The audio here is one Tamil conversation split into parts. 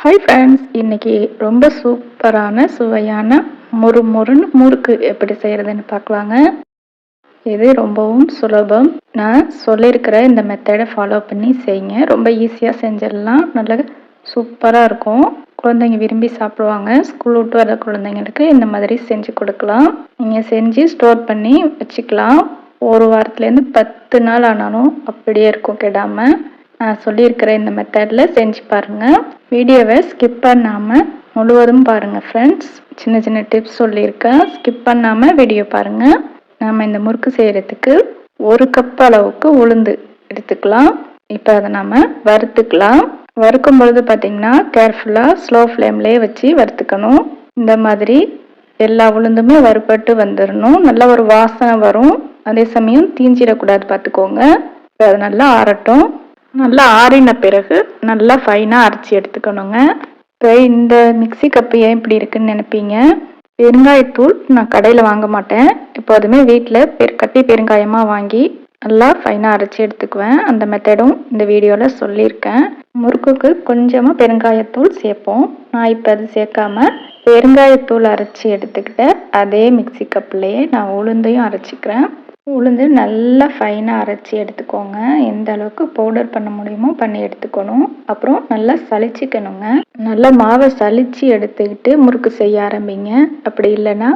ஹாய் ஃப்ரெண்ட்ஸ் இன்னைக்கு ரொம்ப சூப்பரான சுவையான முறு முறுன்னு முறுக்கு எப்படி செய்கிறதுன்னு பார்க்கலாங்க. இது ரொம்பவும் சுலபம். நான் சொல்லியிருக்கிற இந்த மெத்தடை ஃபாலோ பண்ணி செய்யுங்க. ரொம்ப ஈஸியாக செஞ்சிடலாம். நல்ல சூப்பராக இருக்கும். குழந்தைங்க விரும்பி சாப்பிடுவாங்க. ஸ்கூல் விட்டு வர குழந்தைங்களுக்கு இந்த மாதிரி செஞ்சு கொடுக்கலாம். நீங்கள் செஞ்சு ஸ்டோர் பண்ணி வச்சுக்கலாம். ஒரு வாரத்துலேருந்து பத்து நாள் ஆனாலும் அப்படியே இருக்கும் கெடாமல் நான் சொல்லியிருக்கிற இந்த மெத்தடில் செஞ்சு பாருங்கள் வீடியோவை ஸ்கிப் பண்ணாமல் முழுவதும் பாருங்கள் ஃப்ரெண்ட்ஸ் சின்ன சின்ன டிப்ஸ் சொல்லியிருக்கேன். ஸ்கிப் பண்ணாமல் வீடியோ பாருங்கள் நாம் இந்த முறுக்கு செய்கிறதுக்கு ஒரு கப் அளவுக்கு உளுந்து எடுத்துக்கலாம். இப்போ அதை நாம் வறுத்துக்கலாம். வறுக்கும் பொழுது பார்த்திங்கன்னா கேர்ஃபுல்லாக ஸ்லோ ஃப்ளேம்லேயே வச்சு வறுத்துக்கணும். இந்த மாதிரி எல்லா உளுந்துமே வறுபட்டு வந்துடணும் நல்ல ஒரு வாசனை வரும். அதே சமயம் தீஞ்சிடக்கூடாது பார்த்துக்கோங்க இப்போ அது நல்லா ஆறட்டும். நல்லா ஆறின பிறகு நல்லா ஃபைனாக அரைச்சி எடுத்துக்கணுங்க. இப்போ இந்த மிக்சி கப்பு ஏன் இப்படி இருக்குன்னு நினைப்பீங்க? பெருங்காயத்தூள் நான் கடையில் வாங்க மாட்டேன். எப்போதுமே வீட்டில் பெரு கட்டி பெருங்காயமாக வாங்கி நல்லா ஃபைனாக அரைச்சி எடுத்துக்குவேன். அந்த மெத்தடும் இந்த வீடியோவில் சொல்லியிருக்கேன். முறுக்குக்கு கொஞ்சமாக பெருங்காயத்தூள் சேர்ப்போம். நான் இப்போ அது சேர்க்காம பெருங்காயத்தூள் அரைச்சி எடுத்துக்கிட்ட அதே மிக்சி கப்லேயே நான் உளுந்தையும் அரைச்சிக்கிறேன். உளுந்து நல்லா ஃபைனாக அரைச்சி எடுத்துக்கோங்க. எந்த அளவுக்கு பவுடர் பண்ண முடியுமோ பண்ணி எடுத்துக்கணும். அப்புறம் நல்லா சளிச்சிக்கணுங்க. நல்லா மாவை சளிச்சு எடுத்துக்கிட்டு முறுக்கு செய்ய ஆரம்பிங்க. அப்படி இல்லைன்னா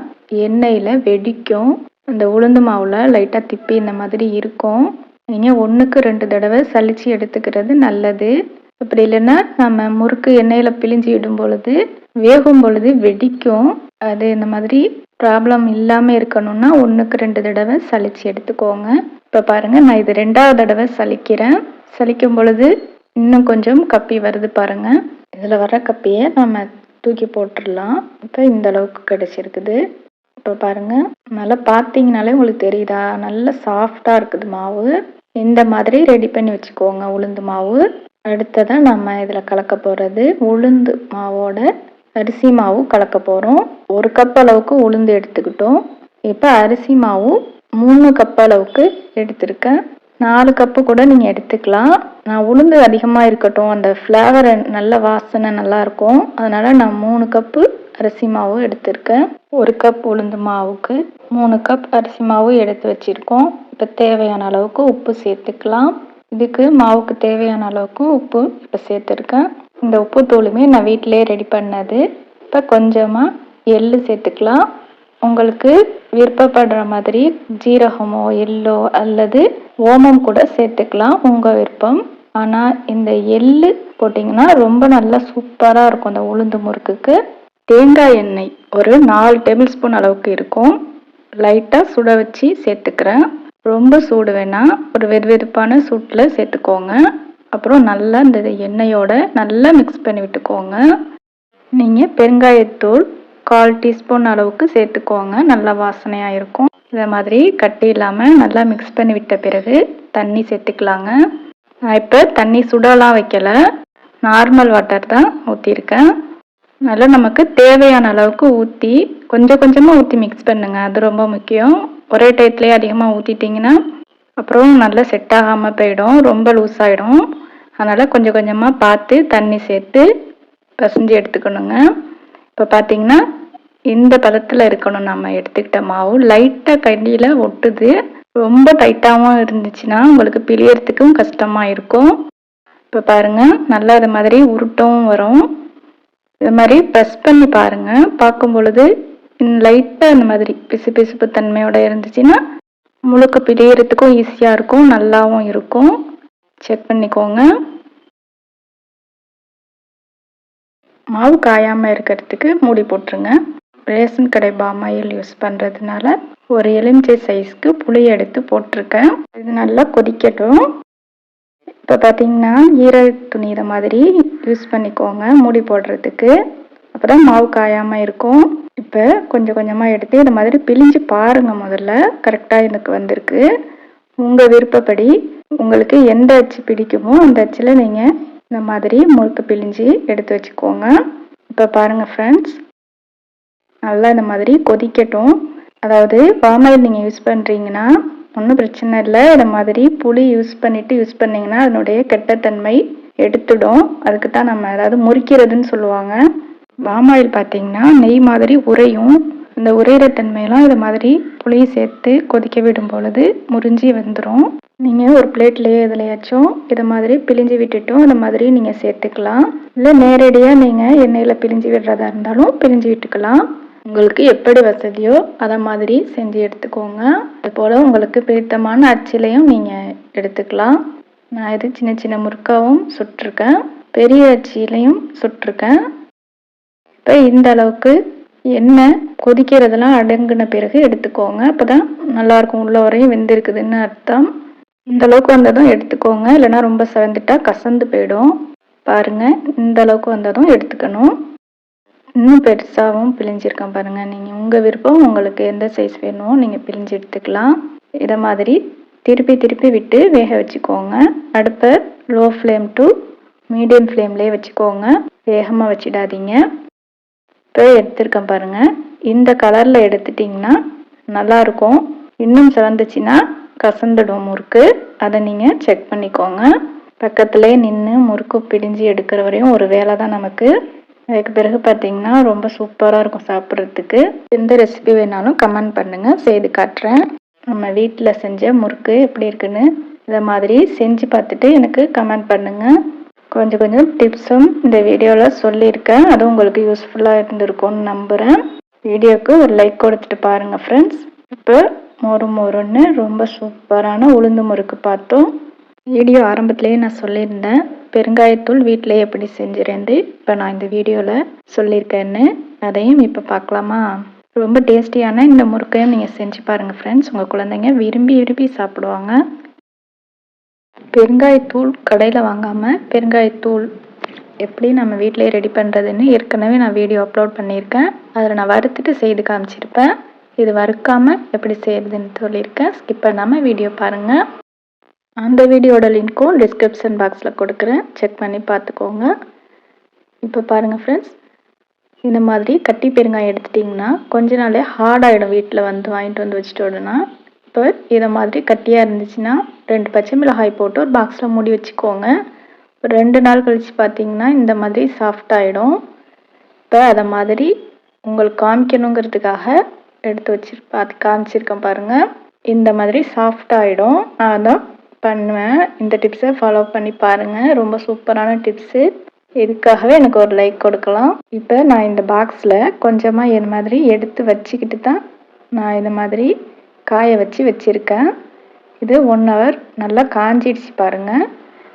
எண்ணெயில் வெடிக்கும். அந்த உளுந்து மாவில் லைட்டாக திப்பி இந்த மாதிரி இருக்கும். நீங்கள் ஒன்றுக்கு ரெண்டு தடவை சளிச்சு எடுத்துக்கிறது நல்லது. அப்படி இல்லைன்னா நம்ம முறுக்கு எண்ணெயில் பிழிஞ்சு இடும் பொழுது வேகும் பொழுது வெடிக்கும். அது இந்த மாதிரி ப்ராப்ளம் இல்லாமல் இருக்கணும்னா ஒன்றுக்கு ரெண்டு தடவை சளிச்சு எடுத்துக்கோங்க. இப்போ பாருங்கள் நான் இது ரெண்டாவது தடவை சலிக்கிறேன் சலிக்கும் பொழுது இன்னும் கொஞ்சம் கப்பி வருது பாருங்கள் இதில் வர கப்பியை நம்ம தூக்கி போட்டுடலாம். இப்போ இந்த அளவுக்கு கிடச்சிருக்குது. இப்போ பாருங்கள் நல்லா பார்த்தீங்கனாலே உங்களுக்கு தெரியுதா? நல்ல சாஃப்டாக இருக்குது மாவு. இந்த மாதிரி ரெடி பண்ணி வச்சுக்கோங்க உளுந்து மாவு. அடுத்ததாக நம்ம இதில் கலக்க போகிறது உளுந்து மாவோட அரிசி மாவு கலக்க போகிறோம் ஒரு கப் அளவுக்கு உளுந்து எடுத்துக்கிட்டோம். இப்போ அரிசி மாவு மூணு கப் அளவுக்கு எடுத்திருக்கேன். நாலு கப்பு கூட நீங்கள் எடுத்துக்கலாம். நான் உளுந்து அதிகமாக இருக்கட்டும். அந்த ஃப்ளேவர் நல்ல வாசனை நல்லாயிருக்கும் அதனால் நான் மூணு கப்பு அரிசி மாவு எடுத்திருக்கேன். ஒரு கப் உளுந்து மாவுக்கு மூணு கப் அரிசி மாவு எடுத்து வச்சுருக்கோம். இப்போ தேவையான அளவுக்கு உப்பு சேர்த்துக்கலாம். இதுக்கு மாவுக்கு தேவையான அளவுக்கு உப்பு இப்போ சேர்த்துருக்கேன். இந்த உப்பு தூளுமே நான் வீட்டிலே ரெடி பண்ணது. இப்போ கொஞ்சமாக எள்ளு சேர்த்துக்கலாம். உங்களுக்கு விருப்பப்படுற மாதிரி ஜீரகமோ எள்ளோ அல்லது ஓமம் கூட சேர்த்துக்கலாம் உங்கள் விருப்பம். ஆனால் இந்த எள்ளு போட்டிங்கன்னா ரொம்ப நல்லா சூப்பராக இருக்கும் அந்த உளுந்து முறுக்குக்கு. தேங்காய் எண்ணெய் ஒரு நாலு டேபிள் ஸ்பூன் அளவுக்கு இருக்கும். லைட்டாக சுட வச்சு சேர்த்துக்கிறேன். ரொம்ப சூடு வேணாம். ஒரு வெது வெதுப்பான சூட்டில் சேர்த்துக்கோங்க. அப்புறம் நல்லா இந்த எண்ணெயோட நல்லா மிக்ஸ் பண்ணி விட்டுக்கோங்க. நீங்கள் பெருங்காயத்தூள் கால் டீஸ்பூன் அளவுக்கு சேர்த்துக்கோங்க. நல்லா வாசனையாக இருக்கும். இதை மாதிரி கட்டி இல்லாமல் நல்லா மிக்ஸ் பண்ணி விட்ட பிறகு தண்ணி சேர்த்துக்கலாங்க. நான் இப்போ தண்ணி சுடலாம் வைக்கலை. நார்மல் வாட்டர் தான் ஊற்றிருக்கேன் நல்லா நமக்கு தேவையான அளவுக்கு ஊற்றி கொஞ்சம் கொஞ்சமாக ஊற்றி மிக்ஸ் பண்ணுங்கள் அது ரொம்ப முக்கியம். ஒரே டயத்துலேயே அதிகமாக ஊற்றிட்டிங்கன்னா அப்புறம் நல்லா செட் ஆகாமல் போயிடும். ரொம்ப லூஸ் ஆகிடும் அதனால் கொஞ்சம் கொஞ்சமாக பார்த்து தண்ணி சேர்த்து பசஞ்சு எடுத்துக்கணுங்க. இப்போ பார்த்தீங்கன்னா இந்த பதத்தில் இருக்கணும் நம்ம எடுத்துக்கிட்ட மாவு. லைட்டாக கண்டியில் ஒட்டுது. ரொம்ப டைட்டாகவும் இருந்துச்சுன்னா உங்களுக்கு பிழியறதுக்கும் கஷ்டமாக இருக்கும். இப்போ பாருங்கள் நல்லா இது மாதிரி உருட்டும் வரும். இது மாதிரி ப்ரெஸ் பண்ணி பாருங்கள் பார்க்கும் பொழுது லைட்டாக இந்த மாதிரி பிசு பிசுப்பு தன்மையோட இருந்துச்சுன்னா முழுக்க பிழியறதுக்கும் ஈஸியாக இருக்கும் நல்லாவும் இருக்கும். செக் பண்ணிக்கோங்க. மாவு காயாமல் இருக்கிறதுக்கு மூடி போட்டுருங்க. ரேஷன் கடை பாமாயில் யூஸ் பண்ணுறதுனால ஒரு எலுமிச்சை சைஸ்க்கு புளி எடுத்து போட்டிருக்கேன். இது நல்லா கொதிக்கட்டும். இப்போ பார்த்தீங்கன்னா ஈரல் துணி இதை மாதிரி யூஸ் பண்ணிக்கோங்க மூடி போடுறதுக்கு. அப்போ தான் மாவு காயாமல் இருக்கும். இப்போ கொஞ்சம் கொஞ்சமாக எடுத்து இந்த மாதிரி பிழிஞ்சு பாருங்கள் முதல்ல. கரெக்டாக எனக்கு வந்திருக்கு. உங்கள் விருப்பப்படி உங்களுக்கு எந்த அச்சு பிடிக்குமோ அந்த அச்சில் நீங்கள் இந்த மாதிரி முறுக்கு பிழிஞ்சு எடுத்து வச்சுக்கோங்க. இப்போ பாருங்கள் ஃப்ரெண்ட்ஸ் நல்லா இந்த மாதிரி கொதிக்கட்டும். அதாவது பாமாயில் நீங்கள் யூஸ் பண்ணுறீங்கன்னா ஒன்றும் பிரச்சனை இல்லை. இந்த மாதிரி புளி யூஸ் பண்ணிவிட்டு யூஸ் பண்ணிங்கன்னா அதனுடைய கெட்டத்தன்மை எடுத்துடும். அதுக்கு தான் நம்ம அதாவது முறிக்கிறதுன்னு சொல்லுவாங்க. பாமாயில் பார்த்தீங்கன்னா நெய் மாதிரி உறையும். இந்த உரையிடத்தன்மையெல்லாம் இது மாதிரி புளியை சேர்த்து கொதிக்க விடும் பொழுது முறிஞ்சி வந்துடும் நீங்கள் ஒரு பிளேட்லேயே எதுலையாச்சும் இதை மாதிரி பிழிஞ்சு விட்டுட்டும் இந்த மாதிரி நீங்கள் சேர்த்துக்கலாம். இல்லை நேரடியாக நீங்கள் எண்ணெயில் பிழிஞ்சு விடுறதா இருந்தாலும் பிழிஞ்சு விட்டுக்கலாம். உங்களுக்கு எப்படி வசதியோ அதை மாதிரி செஞ்சு எடுத்துக்கோங்க. அதுபோல் உங்களுக்கு பிடித்தமான அச்சிலையும் நீங்கள் எடுத்துக்கலாம். நான் இது சின்ன சின்ன முறுக்காவும் சுட்டிருக்கேன். பெரிய அச்சிலையும் சுட்டிருக்கேன். இப்போ இந்த அளவுக்கு எண்ணெய் கொதிக்கிறதெல்லாம் அடங்கின பிறகு எடுத்துக்கோங்க. அப்போ தான் நல்லாயிருக்கும். உள்ள வரையும் வெந்திருக்குதுன்னு அர்த்தம். இந்த அளவுக்கு வந்ததும் எடுத்துக்கோங்க. இல்லைன்னா ரொம்ப செவந்துட்டா கசந்து போயிடும். பாருங்கள் இந்த அளவுக்கு வந்ததும் எடுத்துக்கணும். இன்னும் பெருசாகவும் பிழிஞ்சிருக்கேன் பாருங்கள் நீங்கள் உங்கள் விருப்பம் உங்களுக்கு எந்த சைஸ் வேணுமோ நீங்கள் பிழிஞ்சு எடுத்துக்கலாம். இதை மாதிரி திருப்பி திருப்பி விட்டு வேக வச்சுக்கோங்க. அடுப்பை லோ ஃப்ளேம் டு மீடியம் ஃப்ளேம்லேயே வச்சுக்கோங்க. வேகமாக வச்சிடாதீங்க. இப்போ எடுத்திருக்கேன் பாருங்கள் இந்த கலரில் எடுத்துட்டிங்கன்னா நல்லாயிருக்கும் இன்னும் சிவந்துச்சுன்னா கசந்துடும் முறுக்கு. அதை நீங்கள் செக் பண்ணிக்கோங்க. பக்கத்துலேயே நின்று முறுக்கு பிடிஞ்சு எடுக்கிற வரையும் ஒரு வேலை தான் நமக்கு. அதுக்கு பிறகு பார்த்தீங்கன்னா ரொம்ப சூப்பராக இருக்கும் சாப்பிட்றதுக்கு. எந்த ரெசிபி வேணாலும் கமெண்ட் பண்ணுங்கள் செய்து காட்டுறேன். நம்ம வீட்டில் செஞ்ச முறுக்கு எப்படி இருக்குன்னு இதை மாதிரி செஞ்சு பார்த்துட்டு எனக்கு கமெண்ட் பண்ணுங்கள் கொஞ்சம் கொஞ்சம் டிப்ஸும் இந்த வீடியோவில் சொல்லியிருக்கேன். அதுவும் உங்களுக்கு யூஸ்ஃபுல்லாக இருந்திருக்கும்னு நம்புகிறேன் வீடியோவுக்கு ஒரு லைக் கொடுத்துட்டு பாருங்கள் ஃப்ரெண்ட்ஸ் இப்போ மொறு மொறுன்னு ரொம்ப சூப்பரான உளுந்து முறுக்கு பார்த்தோம். வீடியோ ஆரம்பத்துலேயே நான் சொல்லியிருந்தேன். பெருங்காயத்தூள் வீட்டிலே எப்படி செஞ்சுருந்து இப்போ நான் இந்த வீடியோவில் சொல்லியிருக்கேன்னு. அதையும் இப்போ பார்க்கலாமா? ரொம்ப டேஸ்டியான இந்த முறுக்கையும் நீங்கள் செஞ்சு பாருங்கள் ஃப்ரெண்ட்ஸ் உங்கள் குழந்தைங்க விரும்பி விரும்பி சாப்பிடுவாங்க. பெருங்காயத்தூள் கடையில் வாங்காமல் பெருங்காயத்தூள் எப்படி நம்ம வீட்டிலே ரெடி பண்ணுறதுன்னு ஏற்கனவே நான் வீடியோ அப்லோட் பண்ணியிருக்கேன். அதில் நான் வறுத்துட்டு செய்து காமிச்சிருப்பேன். இது வறுக்காமல் எப்படி செய்கிறதுன்னு சொல்லியிருக்கேன். ஸ்கிப் பண்ணாமல் வீடியோ பாருங்கள் அந்த வீடியோட லிங்க்கும் டிஸ்கிரிப்ஷன் பாக்ஸில் கொடுக்குறேன். செக் பண்ணி பார்த்துக்கோங்க. இப்போ பாருங்கள் ஃப்ரெண்ட்ஸ் இந்த மாதிரி கட்டி பெருங்காயம் எடுத்துட்டிங்கன்னா கொஞ்ச நாளே ஹார்டாகிடும் வீட்டில் வந்து வாங்கிட்டு வந்து வச்சுட்டோன்னா இப்போ இதை மாதிரி கட்டியாக இருந்துச்சுன்னா ரெண்டு பச்சை மிளகாய் போட்டு ஒரு பாக்ஸில் மூடி வச்சுக்கோங்க. ரெண்டு நாள் கழித்து பார்த்தீங்கன்னா இந்த மாதிரி சாஃப்ட் ஆகிடும் இப்போ அதை மாதிரி உங்களுக்கு காமிக்கணுங்கிறதுக்காக எடுத்து வச்சு பார்த்து காமிச்சிருக்கேன் பாருங்கள் இந்த மாதிரி சாஃப்ட் ஆகிடும் நான் தான் பண்ணுவேன். இந்த டிப்ஸை ஃபாலோ பண்ணி பாருங்கள் ரொம்ப சூப்பரான டிப்ஸு இதுக்காகவே எனக்கு ஒரு லைக் கொடுக்கலாம். இப்போ நான் இந்த பாக்ஸில் கொஞ்சமாக இது மாதிரி எடுத்து வச்சுக்கிட்டு தான் நான் இந்த மாதிரி காய வச்சு வச்சுருக்கேன். இது ஒன் ஹவர் நல்லா காஞ்சிடுச்சு பாருங்கள்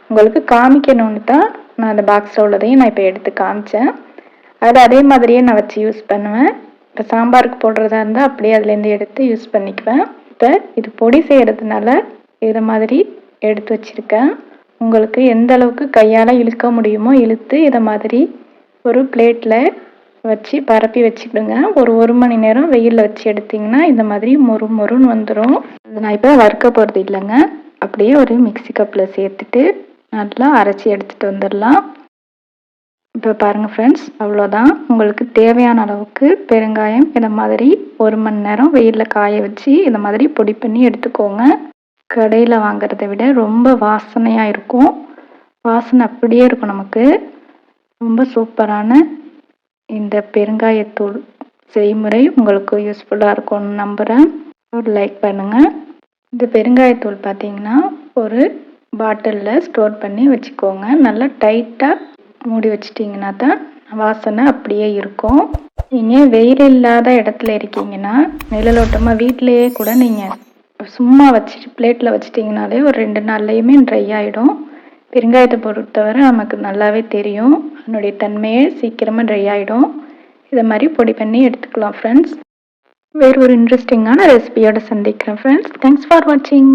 உங்களுக்கு காமிக்கணும்னு தான் நான் அந்த பாக்ஸில் உள்ளதையும் நான் இப்போ எடுத்து காமிச்சேன். அது அதே மாதிரியே நான் வச்சு யூஸ் பண்ணுவேன். இப்போ சாம்பாருக்கு போடுறதா இருந்தால் அப்படியே அதுலேருந்து எடுத்து யூஸ் பண்ணிக்குவேன். இப்போ இது பொடி செய்கிறதுனால இதை மாதிரி எடுத்து வச்சுருக்கேன். உங்களுக்கு எந்த அளவுக்கு கையால் இழுக்க முடியுமோ இழுத்து இதை மாதிரி ஒரு பிளேட்டில் வச்சு பரப்பி வச்சுக்கிடுங்க. ஒரு ஒரு மணி நேரம் வெயிலில் வச்சு எடுத்திங்கன்னா இந்த மாதிரி மொறு மொறுன்னு வந்துடும் அது நான் இப்போ வறுக்க போகிறது இல்லைங்க. அப்படியே ஒரு மிக்சி கப்பில் சேர்த்துட்டு நல்லா அரைச்சி எடுத்துகிட்டு வந்துடலாம். இப்போ பாருங்கள் ஃப்ரெண்ட்ஸ் அவ்வளோதான் உங்களுக்கு தேவையான அளவுக்கு பெருங்காயம் இந்த மாதிரி ஒரு மணி நேரம் வெயிலில் காய வச்சு இந்த மாதிரி பொடி பண்ணி எடுத்துக்கோங்க. கடையில் வாங்குறத விட ரொம்ப வாசனையாக இருக்கும். வாசனை அப்படியே இருக்கும் நமக்கு. ரொம்ப சூப்பரான இந்த பெருங்காயத்தூள் செய்முறை உங்களுக்கு யூஸ்ஃபுல்லாக இருக்கும்னு நம்புகிறேன் ஒரு லைக் பண்ணுங்கள் இந்த பெருங்காயத்தூள் பார்த்தீங்கன்னா ஒரு பாட்டிலில் ஸ்டோர் பண்ணி வச்சுக்கோங்க. நல்லா டைட்டாக மூடி வச்சிட்டிங்கன்னா தான் வாசனை அப்படியே இருக்கும். நீங்கள் வெயில் இல்லாத இடத்துல இருக்கீங்கன்னா நிழலோட்டமாக வீட்டிலையே கூட நீங்கள் சும்மா வச்சுட்டு பிளேட்டில் வச்சிட்டிங்கனாலே ஒரு ரெண்டு நாள்லேயுமே ட்ரை ஆகிடும் பெருங்காயத்தை பொறுத்தவரை நமக்கு நல்லாவே தெரியும். அதனுடைய தன்மையே சீக்கிரமாக ட்ரை ஆகிடும் இதை மாதிரி பொடி பண்ணி எடுத்துக்கலாம் ஃப்ரெண்ட்ஸ் வேறு ஒரு இன்ட்ரெஸ்டிங்கான ரெசிபியோட சந்திக்கிறேன் ஃப்ரெண்ட்ஸ் தேங்க்ஸ் ஃபார் வாட்சிங்